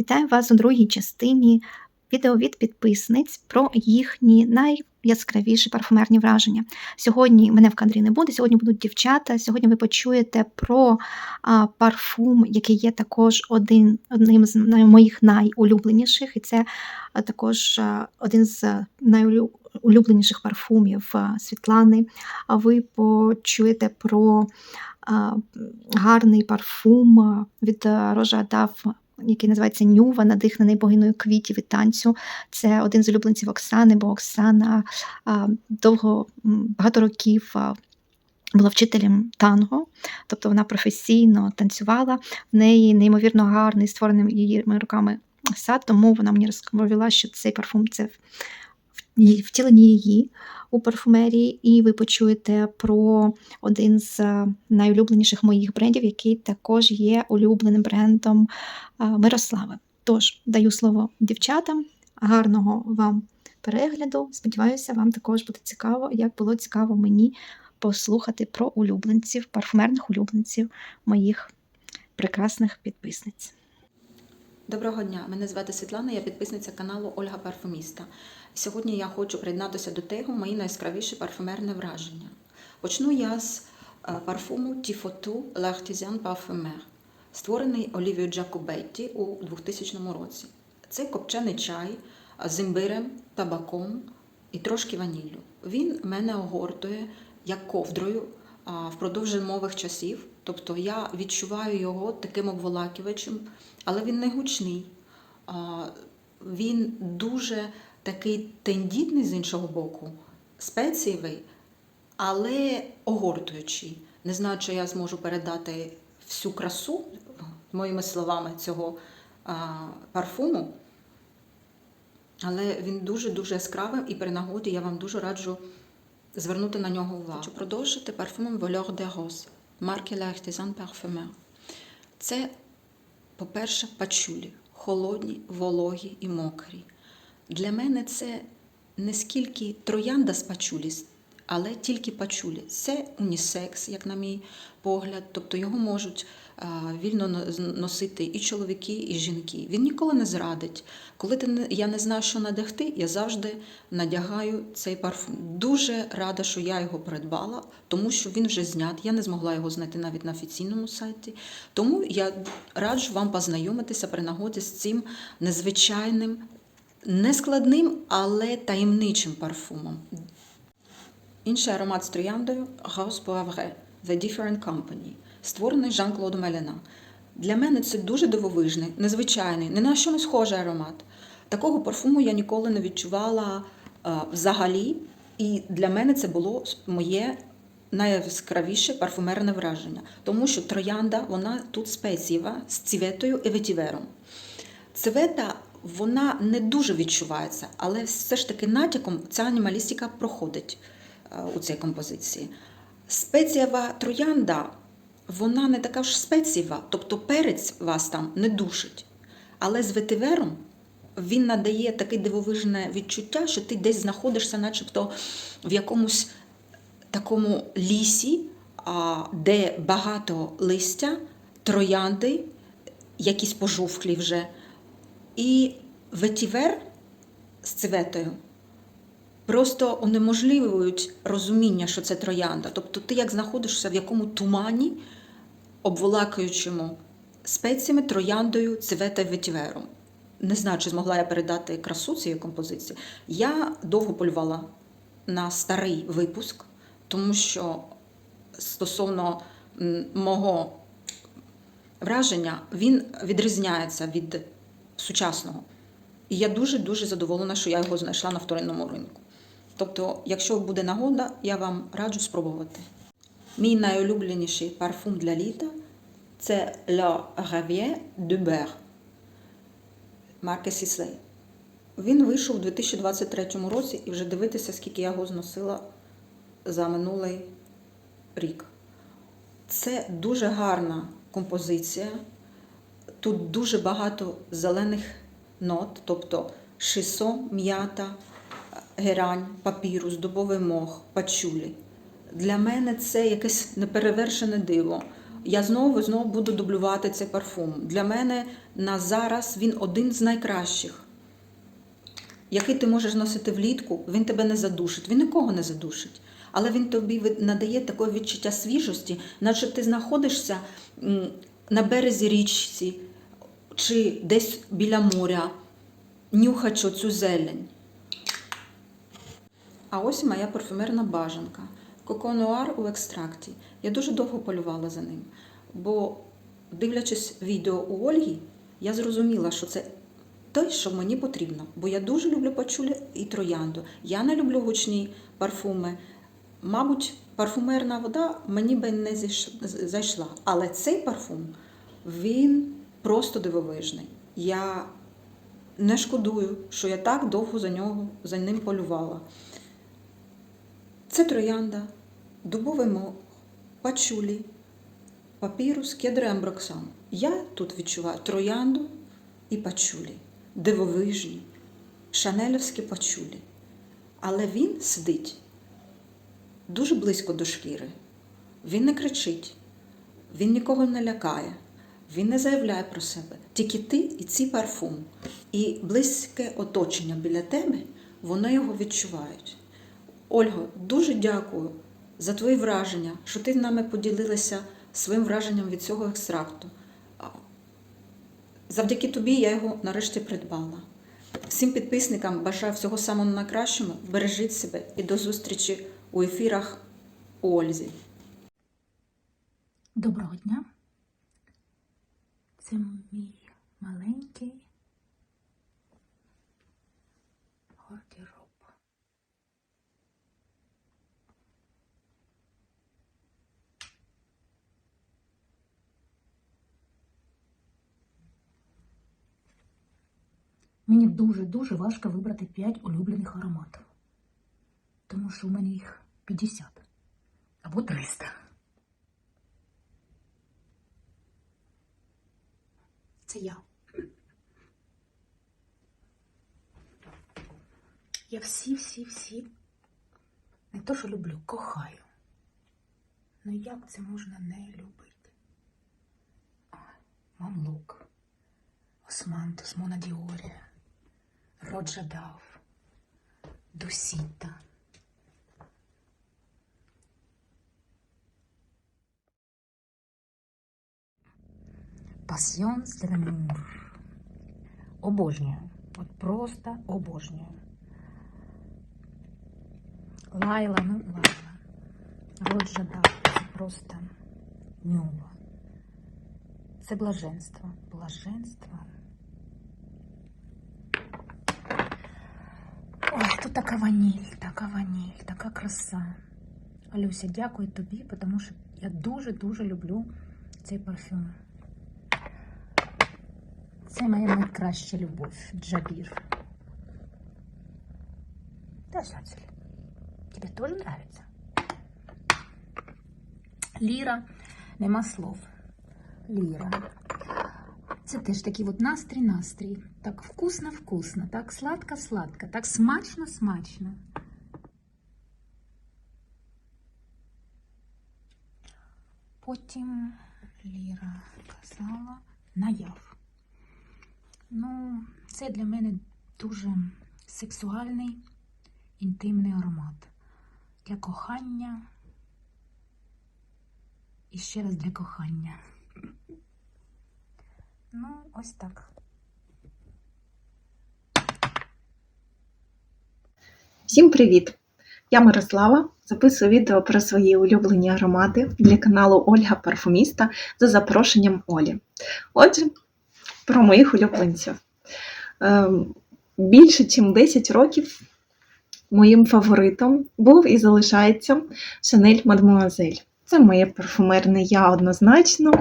Вітаю вас у другій частині відео від підписниць про їхні найяскравіші парфумерні враження. Сьогодні мене в кадрі не буде, сьогодні будуть дівчата. Сьогодні ви почуєте про а, парфум, який є також один, одним з моїх найулюбленіших, і це також один з найулюбленіших парфумів Світлани. А ви почуєте про гарний парфум від Рожа Дав який називається Нюва, надихнений богиною квітів і танцю. Це один з улюбленців Оксани, бо Оксана довго багато років була вчителем танго, тобто вона професійно танцювала. В неї неймовірно гарний, створений її руками сад, тому вона мені розповіла, що цей парфум це в- її- у парфумерії, і ви почуєте про один з е, найулюбленіших моїх брендів, який також є улюбленим брендом Мирослави. Тож даю слово дівчатам. Гарного вам перегляду. Сподіваюся, вам також буде цікаво, як було цікаво мені послухати про улюбленців, парфумерних улюбленців моїх прекрасних підписниць. Доброго дня, мене звати Світлана, я підписниця каналу Ольга Парфуміста. Сьогодні я хочу приєднатися до тегу мої найяскравіші парфумерне враження. Почну я з е, парфуму Тіфоту L'Artisan Parfumeur, створений Олівією Джакобетті у 2000 році. Це копчений чай з імбирем, табаком і трошки ваніллю. Він мене огортує як ковдрою впродовж зимових часів. Тобто я відчуваю його таким обволакувачем, але він не гучний. Він дуже такий тендітний з іншого боку, спецієвий, але огортуючий. Не знаю, чи я зможу передати всю красу моїми словами цього парфуму. Але він дуже-дуже яскравий і при нагоді я вам дуже раджу звернути на нього увагу. Хочу продовжити парфумом Voleur de Rose марки L'Artisan Parfumeur. Це, по-перше, пачулі, холодні, вологі і мокрі. Для мене це не скільки троянда з пачулі, але тільки пачулі. Це унісекс, як на мій погляд, тобто його можуть вільно носити і чоловіки, і жінки. Він ніколи не зрадить. Коли я не знаю, що надягти, я завжди надягаю цей парфум. Дуже рада, що я його придбала, тому що він вже знят. Я не змогла його знайти навіть на офіційному сайті. Тому я раджу вам познайомитися при нагоді з цим незвичайним, нескладним, але таємничим парфумом. Інший аромат з трояндою Rose Poivre The Different Company, створений Жан-Клод Мелена. Для мене це дуже дивовижний, незвичайний, ні на що не схожий аромат. Такого парфуму я ніколи не відчувала е, взагалі, і для мене це було моє найяскравіше парфумерне враження, тому що троянда вона тут спецієва з цветою і ветівером. Цвета вона не дуже відчувається, але все ж таки натяком ця анімалістика проходить е, у цій композиції. Спецієва троянда, вона не така ж спецієва, тобто перець вас там не душить. Але з ветивером він надає таке дивовижне відчуття, що ти десь знаходишся, начебто в якомусь такому лісі, де багато листя, троянди, якісь пожовклі вже. І ветівер з цветою просто унеможливують розуміння, що це троянда. Тобто ти як знаходишся в якому тумані, обволакуючому спеціями, трояндою, цвета ветівером. Не знаю, чи змогла я передати красу цієї композиції. Я довго полювала на старий випуск, тому що стосовно мого враження, він відрізняється від сучасного. І я дуже-дуже задоволена, що я його знайшла на вторинному ринку. Тобто, якщо буде нагода, я вам раджу спробувати. Мій найулюбленіший парфум для літа це Le Ravier de Beurre марки Sisley. Він вийшов у 2023 році і вже дивитися, скільки я його зносила за минулий рік. Це дуже гарна композиція. Тут дуже багато зелених нот, тобто шисо, м'ята, герань, папірус, дубовий мох, пачулі. Для мене це якесь неперевершене диво. Я знову і знову буду дублювати цей парфум. Для мене на зараз він один з найкращих який ти можеш носити влітку, він тебе не задушить, він нікого не задушить. Але він тобі надає таке відчуття свіжості, наче ти знаходишся на березі річці чи десь біля моря, нюхаючи цю зелень. А ось моя парфюмерна бажанка. Коко Нуар у екстракті. Я дуже довго полювала за ним, бо, дивлячись відео у Ольги, я зрозуміла, що це той, що мені потрібно. Бо я дуже люблю пачулі і троянду. Я не люблю гучні парфуми. Мабуть, парфумерна вода мені би не зайшла. Але цей парфум, він просто дивовижний. Я не шкодую, що я так довго за нього за ним полювала. Це троянда, дубовий мох, пачулі, папірус, кедр емброксан. Я тут відчуваю троянду і пачулі, дивовижні, шанелівські пачулі. Але він сидить дуже близько до шкіри. Він не кричить, він нікого не лякає, він не заявляє про себе. Тільки ти і цей парфум. І близьке оточення біля тебе, вони його відчувають. Ольго, дуже дякую за твої враження, що ти нами поділилася своїм враженням від цього екстракту. Завдяки тобі я його нарешті придбала. Всім підписникам бажаю всього самого найкращого, бережіть себе і до зустрічі у ефірах у Ользі. Доброго дня. Це мій маленький Мені дуже-дуже важко вибрати 5 улюблених ароматів. Тому що у мене їх 50 або 300. Це я. Я всі-всі-всі не то, що люблю, кохаю. Ну як це можна не любити? Мамлук, Османтус, Мона Діорія, Роджа Дав, Дусіта. Пасьон з Лемур. Обожнюю. От просто обожнюю. Лайла, ну Лайла. Роджа Дав. Це просто нюва. Це блаженство. Блаженство. Ой, тут така ваніль, така ваніль, така краса. Алюся, дякую тобі, тому що я дуже-дуже люблю цей парфюм. Це моя найкраща любов, Джабір. Да, Сацель, тебе тоже нравится? Ліра, нема слов. Ліра. Це теж такий от настрій, настрій. Так вкусно-вкусно, так сладко-сладко, так смачно-смачно. Потім Ліра казала наяв. Ну, це для мене дуже сексуальний, інтимний аромат. Для кохання. І ще раз для кохання. Ну, ось так. Всім привіт! Я Мирослава. Записую відео про свої улюблені аромати для каналу Ольга Парфуміста за запрошенням Олі. Отже, про моїх улюбленців. Ем, Більше ніж 10 років моїм фаворитом був і залишається Шанель Мадмуазель. Це моє парфумерне я однозначно.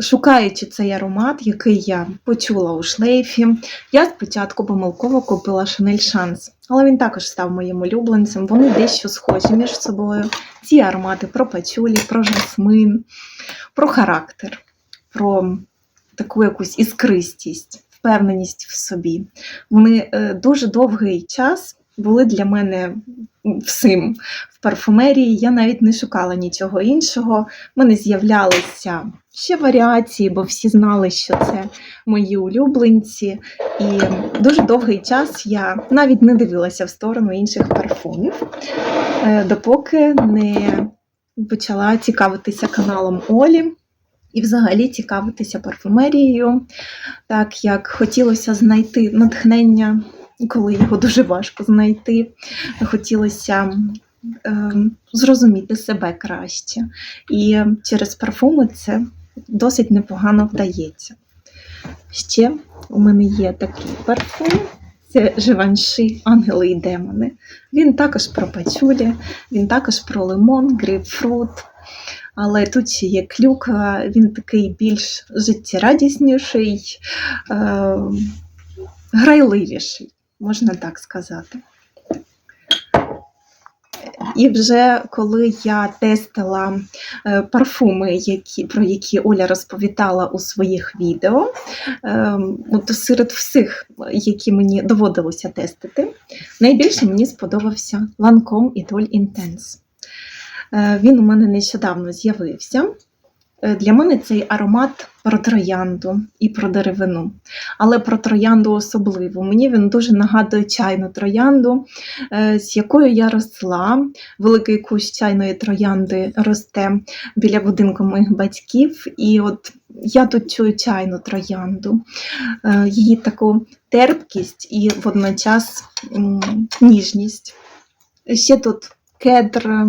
Шукаючи цей аромат, який я почула у шлейфі, я спочатку помилково купила Chanel Chance, але він також став моїм улюбленцем. Вони дещо схожі між собою. Ці аромати про пачулі, про жасмин, про характер, про таку якусь іскристість, впевненість в собі. Вони е, дуже довгий час були для мене всім в парфумерії. Я навіть не шукала нічого іншого. В мене з'являлися ще варіації, бо всі знали, що це мої улюбленці. І дуже довгий час я навіть не дивилася в сторону інших парфумів, е, допоки не почала цікавитися каналом Олі і взагалі цікавитися парфумерією, так як хотілося знайти натхнення, коли його дуже важко знайти. Хотілося е, зрозуміти себе краще. І через парфуми це досить непогано вдається. Ще у мене є такий парфум. Це Живанши Ангели і демони. Він також про пачулі, він також про лимон, грейпфрут. Але тут ще є клюква, він такий більш життєрадісніший, е, грайливіший, можна так сказати. І вже коли я тестила е, парфуми, які, про які Оля розповідала у своїх відео, е, от серед всіх, які мені доводилося тестити, найбільше мені сподобався Lancome Idol Intense. Е, Він у мене нещодавно з'явився. Е, Для мене цей аромат про троянду і про деревину, але про троянду особливо. Мені він дуже нагадує чайну троянду, е, з якою я росла. Великий кущ чайної троянди росте біля будинку моїх батьків. І от я тут чую чайну троянду, е, її таку терпкість і водночас ніжність. Ще тут кедр.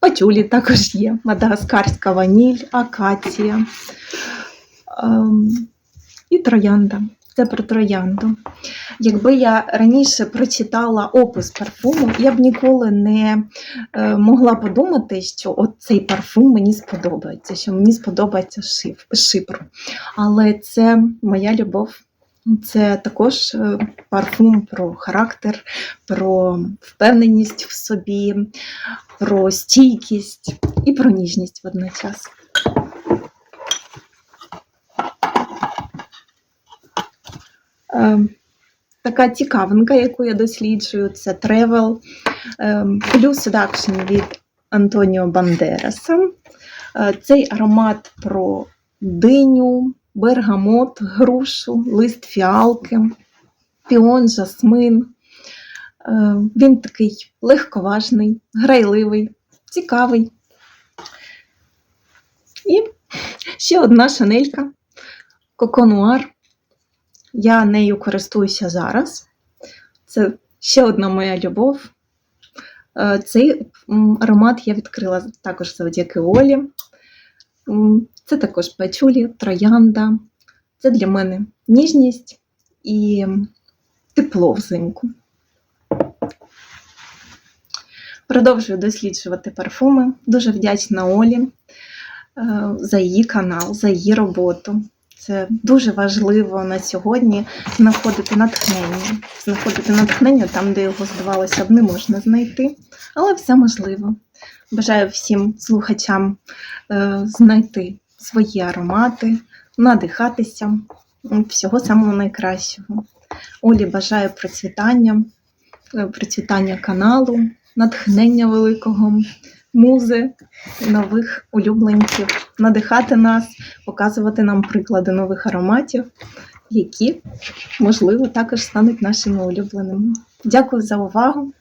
Патюлі також є, мадагаскарська ваніль, акація ем, і троянда. Це про троянду. Якби я раніше прочитала опис парфуму, я б ніколи не е, могла подумати, що от цей парфум мені сподобається, що мені сподобається шиф, шипр. Але це моя любов. Це також е, парфум про характер, про впевненість в собі, про стійкість і про ніжність водночас. Е, Така цікавинка, яку я досліджую, це Travel Blue Seduction від Антоніо Бандераса. Е, Цей аромат про диню, бергамот, грушу, лист фіалки, піон, жасмин. Е, Він такий легковажний, грайливий, цікавий. І ще одна шанелька Коконуар. Я нею користуюся зараз. Це ще одна моя любов. Е, Цей аромат я відкрила також завдяки Олі. Це також пачулі, троянда. Це для мене ніжність і тепло взимку. Продовжую досліджувати парфуми. Дуже вдячна Олі е, за її канал, за її роботу. Це дуже важливо на сьогодні знаходити натхнення. Знаходити натхнення там, де його, здавалося б, не можна знайти, але все можливо. Бажаю всім слухачам е, знайти свої аромати, надихатися. Всього самого найкращого. Олі бажаю процвітання, е, процвітання каналу, натхнення великого, музи, нових улюбленців, надихати нас, показувати нам приклади нових ароматів, які, можливо, також стануть нашими улюбленими. Дякую за увагу!